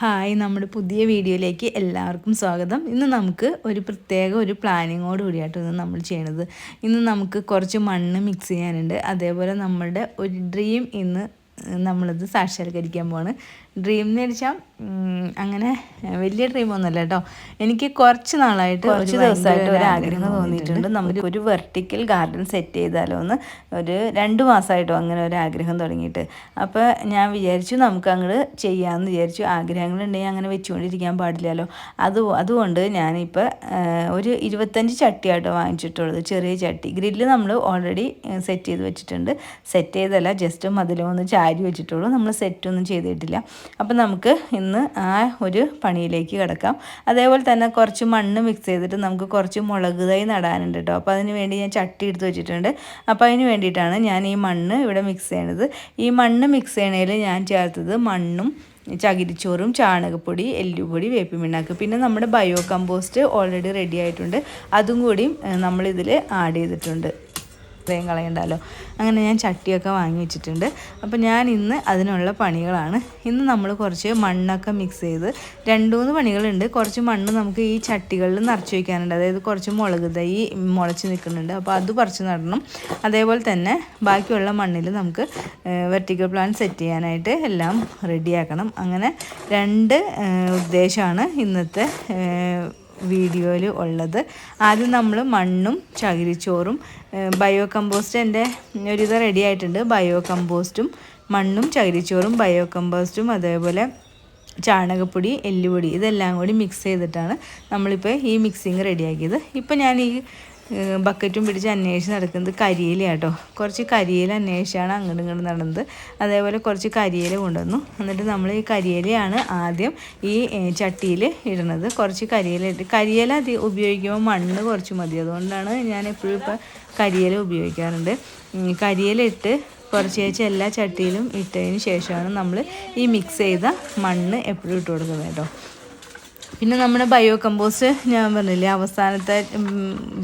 Hi നമ്മുടെ പുതിയ വീഡിയോയിലേക്ക് എല്ലാവർക്കും സ്വാഗതം. ഇന്ന് നമുക്ക് ഒരു പ്രത്യേക ഒരു പ്ലാനിങ്ങോട് കൂടിയായിട്ട് നമ്മൾ ചെയ്യണത്. ഇന്ന് നമുക്ക് കുറച്ച് മണ്ണ് മിക്സ് ചെയ്യാനുണ്ട്. അതേപോലെ നമ്മളുടെ ഒരു ഡ്രീം ഇന്ന് നമ്മളത് സാക്ഷാത്കരിക്കാൻ പോവാണ്. ഡ്രീം എന്ന് വെച്ചാൽ അങ്ങനെ വലിയ ഡ്രീം ഒന്നുമല്ല കേട്ടോ എനിക്ക് കുറച്ച് നാളായിട്ട് കുറച്ച് ദിവസമായിട്ട് ഒരു ആഗ്രഹം തോന്നിയിട്ടുണ്ട്. നമുക്ക് ഒരു വെർട്ടിക്കൽ ഗാർഡൻ സെറ്റ് ചെയ്താലോ എന്ന് ഒരു രണ്ട് മാസമായിട്ടോ അങ്ങനെ ഒരു ആഗ്രഹം തുടങ്ങിയിട്ട്. അപ്പോൾ ഞാൻ വിചാരിച്ചു നമുക്ക് അങ്ങോട്ട് ചെയ്യാമെന്ന് വിചാരിച്ചു. ആഗ്രഹങ്ങളുണ്ടെങ്കിൽ അങ്ങനെ വെച്ചുകൊണ്ടിരിക്കാൻ പാടില്ലല്ലോ. അത് അതുകൊണ്ട് ഞാനിപ്പോൾ ഒരു ഇരുപത്തഞ്ച് ചട്ടിയായിട്ട് വാങ്ങിച്ചിട്ടുള്ളത്. ചെറിയ ചട്ടി. ഗ്രില്ല് നമ്മൾ ഓൾറെഡി സെറ്റ് ചെയ്ത് വെച്ചിട്ടുണ്ട്. സെറ്റ് ചെയ്തല്ല ജസ്റ്റ് മതിലൊന്ന് ചാരി വെച്ചിട്ടുള്ളൂ. നമ്മൾ സെറ്റൊന്നും ചെയ്തിട്ടില്ല. അപ്പം നമുക്ക് ഇന്ന് ആ ഒരു പണിയിലേക്ക് കിടക്കാം. അതേപോലെ തന്നെ കുറച്ച് മണ്ണ് മിക്സ് ചെയ്തിട്ട് നമുക്ക് കുറച്ച് മുളക് തൈ നടാനുണ്ട് കേട്ടോ. അപ്പോൾ അതിന് വേണ്ടി ഞാൻ ചട്ടി എടുത്ത് വെച്ചിട്ടുണ്ട്. അപ്പോൾ അതിന് വേണ്ടിയിട്ടാണ് ഞാൻ ഈ മണ്ണ് ഇവിടെ മിക്സ് ചെയ്യണത്. ഈ മണ്ണ് മിക്സ് ചെയ്യണതിൽ ഞാൻ ചേർത്തത് മണ്ണും ചകിരിച്ചോറും ചാണകപ്പൊടി എല്ലുപൊടി വേപ്പിമിണ്ണാക്ക് പിന്നെ നമ്മുടെ ബയോ കമ്പോസ്റ്റ് ഓൾറെഡി റെഡി ആയിട്ടുണ്ട്. അതും കൂടിയും നമ്മളിതിൽ ആഡ് ചെയ്തിട്ടുണ്ട്. ഇത്രയും കളയണ്ടല്ലോ. അങ്ങനെ ഞാൻ ചട്ടിയൊക്കെ വാങ്ങി വെച്ചിട്ടുണ്ട്. അപ്പോൾ ഞാൻ ഇന്ന് അതിനുള്ള പണികളാണ്. ഇന്ന് നമ്മൾ കുറച്ച് മണ്ണൊക്കെ മിക്സ് ചെയ്ത് രണ്ട് മൂന്ന് പണികളുണ്ട്. കുറച്ച് മണ്ണ് നമുക്ക് ഈ ചട്ടികളിൽ നിറച്ച് വയ്ക്കാനുണ്ട് അതായത് കുറച്ച് മുളക് തൈ മുളച്ച് നിൽക്കുന്നുണ്ട്. അപ്പോൾ അത് പറിച്ച് നടണം. അതേപോലെ തന്നെ ബാക്കിയുള്ള മണ്ണിൽ നമുക്ക് വെർട്ടിക്കൽ പ്ലാൻ സെറ്റ് ചെയ്യാനായിട്ട് എല്ലാം റെഡിയാക്കണം അങ്ങനെ രണ്ട് ഉദ്ദേശമാണ് ഇന്നത്തെ വീഡിയോയിൽ ഉള്ളത്. ആദ്യം നമ്മൾ മണ്ണും ചകിരിച്ചോറും ബയോ കമ്പോസ്റ്റ് എന്റെ ഒരിത് റെഡി ആയിട്ടുണ്ട്. ബയോ കമ്പോസ്റ്റും മണ്ണും ചകിരിച്ചോറും ബയോ കമ്പോസ്റ്റും അതേപോലെ ചാണകപ്പൊടി എല്ലുപൊടി ഇതെല്ലാം കൂടി മിക്സ് ചെയ്തിട്ടാണ് നമ്മളിപ്പോൾ ഈ മിക്സിങ് റെഡിയാക്കിയത് ഇപ്പോൾ ഞാൻ ഈ ബക്കറ്റും പിടിച്ച് അന്വേഷിച്ച് നടക്കുന്നത് കരിയില കേട്ടോ കുറച്ച് കരിയില അന്വേഷിച്ചാണ് അങ്ങോട്ടും ഇങ്ങോട്ട് നടന്നത്. അതേപോലെ കുറച്ച് കരിയില കൊണ്ടുവന്നു. എന്നിട്ട് നമ്മൾ ഈ കരിയിലയാണ് ആദ്യം ഈ ചട്ടിയിൽ ഇടുന്നത്. കുറച്ച് കരിയില ഇട്ട് കരിയില ഉപയോഗിക്കുമ്പോൾ മണ്ണ് കുറച്ച് മതി. അതുകൊണ്ടാണ് ഞാൻ എപ്പോഴും ഇപ്പോൾ കരിയില ഉപയോഗിക്കാറുണ്ട്. കരിയില ഇട്ട് കുറച്ച് ചേച്ചി എല്ലാ ചട്ടിയിലും ഇട്ടതിന് ശേഷമാണ് നമ്മൾ ഈ മിക്സ് ചെയ്ത മണ്ണ് എപ്പോഴും ഇട്ട് കൊടുക്കുന്നത് കേട്ടോ. പിന്നെ നമ്മുടെ ബയോ കമ്പോസ്റ്റ് ഞാൻ പറഞ്ഞില്ലേ അവസാനത്തെ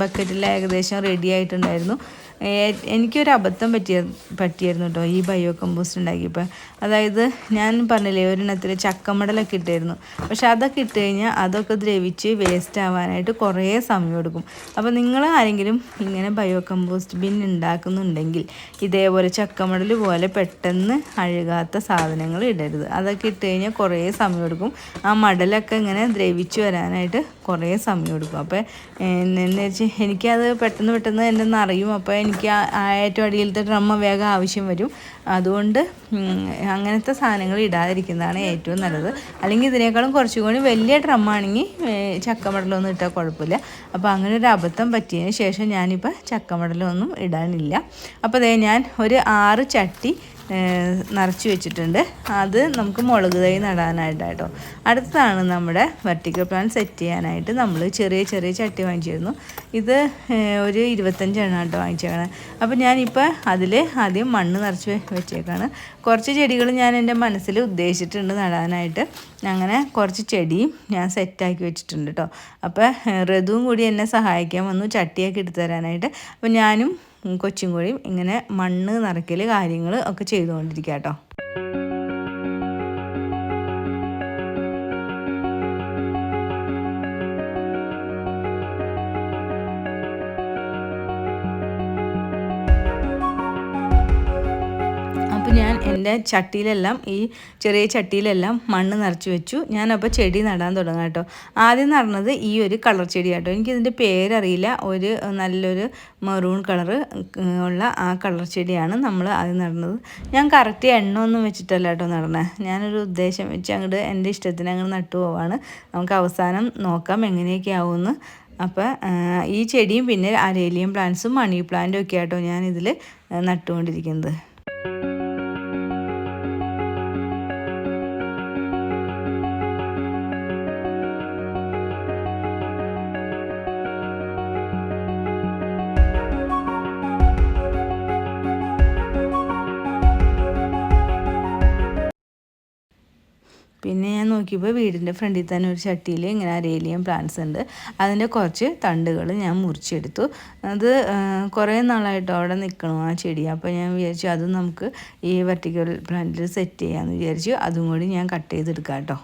ബക്കറ്റിൽ ഏകദേശം റെഡി ആയിട്ടുണ്ടായിരുന്നു. എനിക്കൊരു അബദ്ധം പറ്റിയ പറ്റിയായിരുന്നു കേട്ടോ ഈ ബയോ കമ്പോസ്റ്റ് ഉണ്ടാക്കിയപ്പോൾ അതായത് ഞാൻ പറഞ്ഞില്ലേ ഒരെണ്ണത്തിൽ ചക്കമടലൊക്കെ ഇട്ടായിരുന്നു. പക്ഷെ അതൊക്കെ ഇട്ട് കഴിഞ്ഞാൽ അതൊക്കെ ദ്രവിച്ച് വേസ്റ്റ് ആവാനായിട്ട് കുറേ സമയം എടുക്കും. അപ്പോൾ നിങ്ങൾ ആരെങ്കിലും ഇങ്ങനെ ബയോ കമ്പോസ്റ്റ് ബിൻ ഉണ്ടാക്കുന്നുണ്ടെങ്കിൽ ഇതേപോലെ ചക്കമടൽ പോലെ പെട്ടെന്ന് അഴുകാത്ത സാധനങ്ങൾ ഇടരുത്. അതൊക്കെ ഇട്ട് കഴിഞ്ഞാൽ കുറേ സമയം എടുക്കും. ആ മടലൊക്കെ ഇങ്ങനെ ദ്രവിച്ച് വരാനായിട്ട് കുറേ സമയം എടുക്കും. അപ്പോൾ എന്നു വെച്ചാൽ എനിക്കത് പെട്ടെന്ന് പെട്ടെന്ന് എന്റെ നിറയും അപ്പോൾ എനിക്ക് ഏറ്റവും അടിയിലത്തെ ഡ്രമ്മ വേഗം ആവശ്യം വരും. അതുകൊണ്ട് അങ്ങനത്തെ സാധനങ്ങൾ ഇടാതിരിക്കുന്നതാണ് ഏറ്റവും നല്ലത്. അല്ലെങ്കിൽ ഇതിനേക്കാളും കുറച്ചുകൂടി വലിയ ഡ്രമ്മാണെങ്കിൽ ചക്കമടലൊന്നും ഇട്ടാൽ കുഴപ്പമില്ല. അപ്പോൾ അങ്ങനെ ഒരു അബദ്ധം പറ്റിയതിന് ശേഷം ഞാനിപ്പോൾ ചക്കമടലൊന്നും ഇടാനില്ല. അപ്പോൾ അതേ ഞാൻ ഒരു ആറ് ചട്ടി നിറച്ച് വെച്ചിട്ടുണ്ട്. അത് നമുക്ക് മുളക് തൈ നടാനായിട്ടാട്ടോ. അടുത്തതാണ് നമ്മുടെ വെർട്ടിക്കൽ പ്ലാൻ സെറ്റ് ചെയ്യാനായിട്ട് നമ്മൾ ചെറിയ ചെറിയ ചട്ടി വാങ്ങിച്ചിരുന്നു. ഇത് ഒരു ഇരുപത്തഞ്ചെണ്ണം കേട്ടോ വാങ്ങിച്ചേക്കണം. അപ്പോൾ ഞാനിപ്പോൾ അതിൽ ആദ്യം മണ്ണ് നിറച്ച് വെച്ചേക്കാണ്. കുറച്ച് ചെടികൾ ഞാൻ എന്റെ മനസ്സിൽ ഉദ്ദേശിച്ചിട്ടുണ്ട് നടാനായിട്ട്. അങ്ങനെ കുറച്ച് ചെടിയും ഞാൻ സെറ്റാക്കി വെച്ചിട്ടുണ്ട് കേട്ടോ അപ്പോൾ ഋതുവും കൂടി എന്നെ സഹായിക്കാൻ വന്നു. ചട്ടിയൊക്കെ എടുത്തു തരാനായിട്ട്. അപ്പോൾ ഞാനും കൊച്ചും കൂടിയും ഇങ്ങനെ മണ്ണ് നിറയ്ക്കൽ കാര്യങ്ങൾ ഒക്കെ ചെയ്തുകൊണ്ടിരിക്കുക കേട്ടോ എന്റെ ചട്ടിയിലെല്ലാം ഈ ചെറിയ ചട്ടിയിലെല്ലാം മണ്ണ് നിറച്ച് വെച്ചു. ഞാനപ്പോൾ ചെടി നടാൻ തുടങ്ങാം കേട്ടോ. ആദ്യം നടന്നത് ഈ ഒരു കളർ ചെടി കേട്ടോ. എനിക്കിതിന്റെ പേരറിയില്ല. ഒരു നല്ലൊരു മെറൂൺ കളറ് ഉള്ള ആ കളർ ചെടിയാണ് നമ്മൾ ആദ്യം നടന്നത്. ഞാൻ കറക്റ്റ് എണ്ണ ഒന്നും വെച്ചിട്ടല്ല കേട്ടോ നടണേ ഞാനൊരു ഉദ്ദേശം വെച്ച് അങ്ങോട്ട് എന്റെ ഇഷ്ടത്തിന് അങ്ങോട്ട് നട്ടു പോവാണ്. നമുക്ക് അവസാനം നോക്കാം എങ്ങനെയൊക്കെ ആവുമെന്ന്. അപ്പോൾ ഈ ചെടിയും പിന്നെ അരേലിയം പ്ലാന്റ്സും മണി പ്ലാന്റും ഒക്കെ ആട്ടോ ഞാനിതിൽ നട്ടുകൊണ്ടിരിക്കുന്നത്. പിന്നെ ഞാൻ നോക്കിയപ്പോൾ വീടിന്റെ ഫ്രണ്ടിൽ തന്നെ ഒരു ചട്ടിയിൽ ഇങ്ങനെ അരേലിയം പ്ലാന്റ്സ് ഉണ്ട്. അതിന്റെ കുറച്ച് തണ്ടുകൾ ഞാൻ മുറിച്ചെടുത്തു. അത് കുറേ നാളായിട്ട് അവിടെ നിൽക്കണം ആ ചെടി. അപ്പോൾ ഞാൻ വിചാരിച്ചു അതും നമുക്ക് ഈ വെർട്ടിക്കൽ പ്ലാന്റിൽ സെറ്റ് ചെയ്യാമെന്ന് വിചാരിച്ചു. അതും കൂടി ഞാൻ കട്ട് ചെയ്തെടുക്കാം കേട്ടോ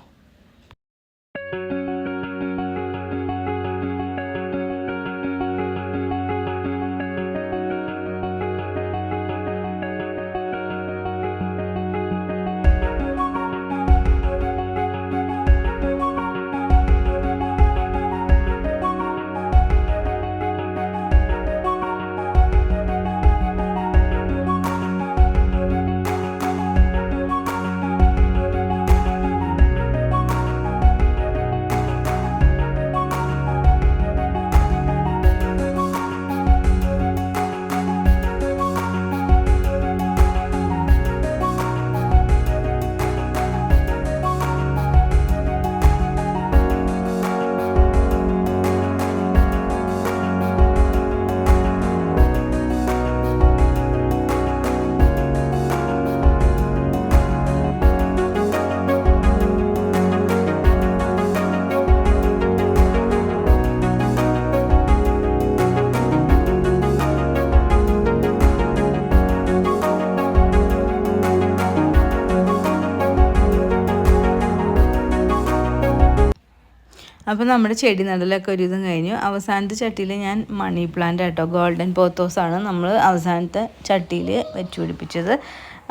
അപ്പോൾ നമ്മുടെ ചെടി നടലൊക്കെ ഒരു ഇതും കഴിഞ്ഞു. അവസാനത്തെ ചട്ടിയിൽ ഞാൻ മണി പ്ലാന്റ് കേട്ടോ ഗോൾഡൻ പോത്തോസാണ് നമ്മൾ അവസാനത്തെ ചട്ടിയിൽ വെച്ചു പിടിപ്പിച്ചത്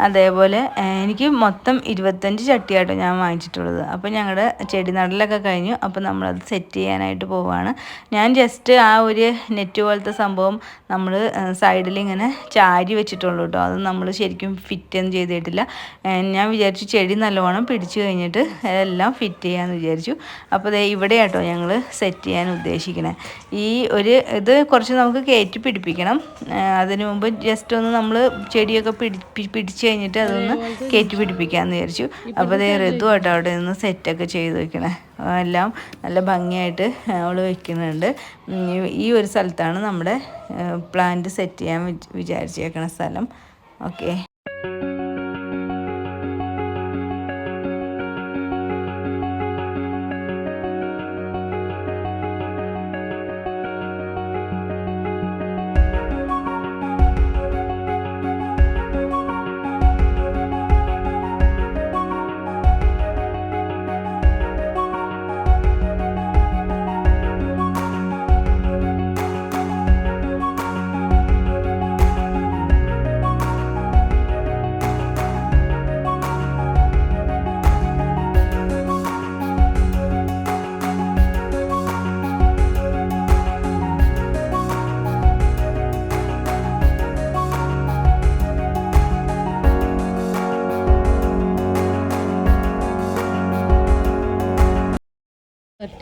അതേപോലെ എനിക്ക് മൊത്തം ഇരുപത്തഞ്ച് ചട്ടിയാട്ടോ ഞാൻ വാങ്ങിച്ചിട്ടുള്ളത്. അപ്പോൾ ഞങ്ങളുടെ ചെടി നടലൊക്കെ കഴിഞ്ഞു. അപ്പോൾ നമ്മളത് സെറ്റ് ചെയ്യാനായിട്ട് പോവുകയാണ് ഞാൻ ജസ്റ്റ് ആ ഒരു നെറ്റ് പോലത്തെ സംഭവം നമ്മൾ സൈഡിൽ ഇങ്ങനെ ചാരി വെച്ചിട്ടുള്ളൂ കേട്ടോ അത് നമ്മൾ ശരിക്കും ഫിറ്റ് ഒന്നും ചെയ്തിട്ടില്ല. ഞാൻ വിചാരിച്ചു ചെടി നല്ലവണ്ണം പിടിച്ചു കഴിഞ്ഞിട്ട് എല്ലാം ഫിറ്റ് ചെയ്യാമെന്ന് വിചാരിച്ചു. അപ്പോൾ ദേ ഇവിടെ കേട്ടോ ഞങ്ങൾ സെറ്റ് ചെയ്യാൻ ഉദ്ദേശിക്കണേ. ഈ ഒരു ഇത് കുറച്ച് നമുക്ക് കയറ്റി പിടിപ്പിക്കണം. അതിനു മുമ്പ് ജസ്റ്റ് ഒന്ന് നമ്മൾ ചെടിയൊക്കെ പിടി പിടിച്ച് കഴിഞ്ഞിട്ട് അതൊന്ന് കയറ്റി പിടിപ്പിക്കാമെന്ന് വിചാരിച്ചു. അപ്പോൾ അതേ ഋതു കേട്ടോ അവിടെ നിന്ന് സെറ്റൊക്കെ ചെയ്ത് വെക്കണേ. എല്ലാം നല്ല ഭംഗിയായിട്ട് അവൾ വെക്കുന്നുണ്ട്. ഈ- ഒരു സ്ഥലത്താണ് നമ്മുടെ പ്ലാന്റ് സെറ്റ് ചെയ്യാൻ വിച്- വിചാരിച്ചേക്കണ സ്ഥലം. ഓക്കെ.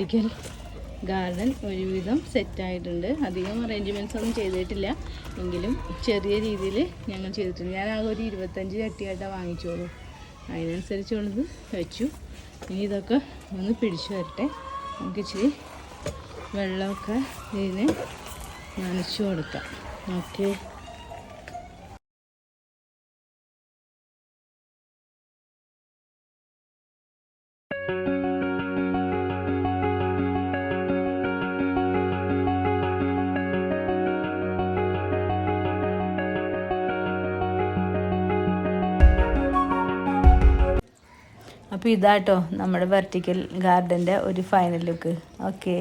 വെർട്ടിക്കൽ ഗാർഡൻ ഒരുവിധം സെറ്റായിട്ടുണ്ട് അധികം അറേഞ്ച്മെന്റ്സ് ഒന്നും ചെയ്തിട്ടില്ല. എങ്കിലും ചെറിയ രീതിയിൽ ഞങ്ങൾ ചെയ്തിട്ടുണ്ട്. ഞാൻ ആകെ ഒരു ഇരുപത്തഞ്ച് ചട്ടിയായിട്ടാണ് വാങ്ങിച്ചോളൂ. അതിനനുസരിച്ച് കൊണ്ടത് വെച്ചു. ഇനി ഇതൊക്കെ ഒന്ന് പിടിച്ചു വരട്ടെ. നമുക്ക് ഇച്ചിരി വെള്ളമൊക്കെ ഇതിന് നനച്ചു കൊടുക്കാം. ഓക്കെ അപ്പോൾ ഇതാട്ടോ നമ്മുടെ വെർട്ടിക്കൽ ഗാർഡന്റെ ഒരു ഫൈനൽ ലുക്ക് ഓക്കെ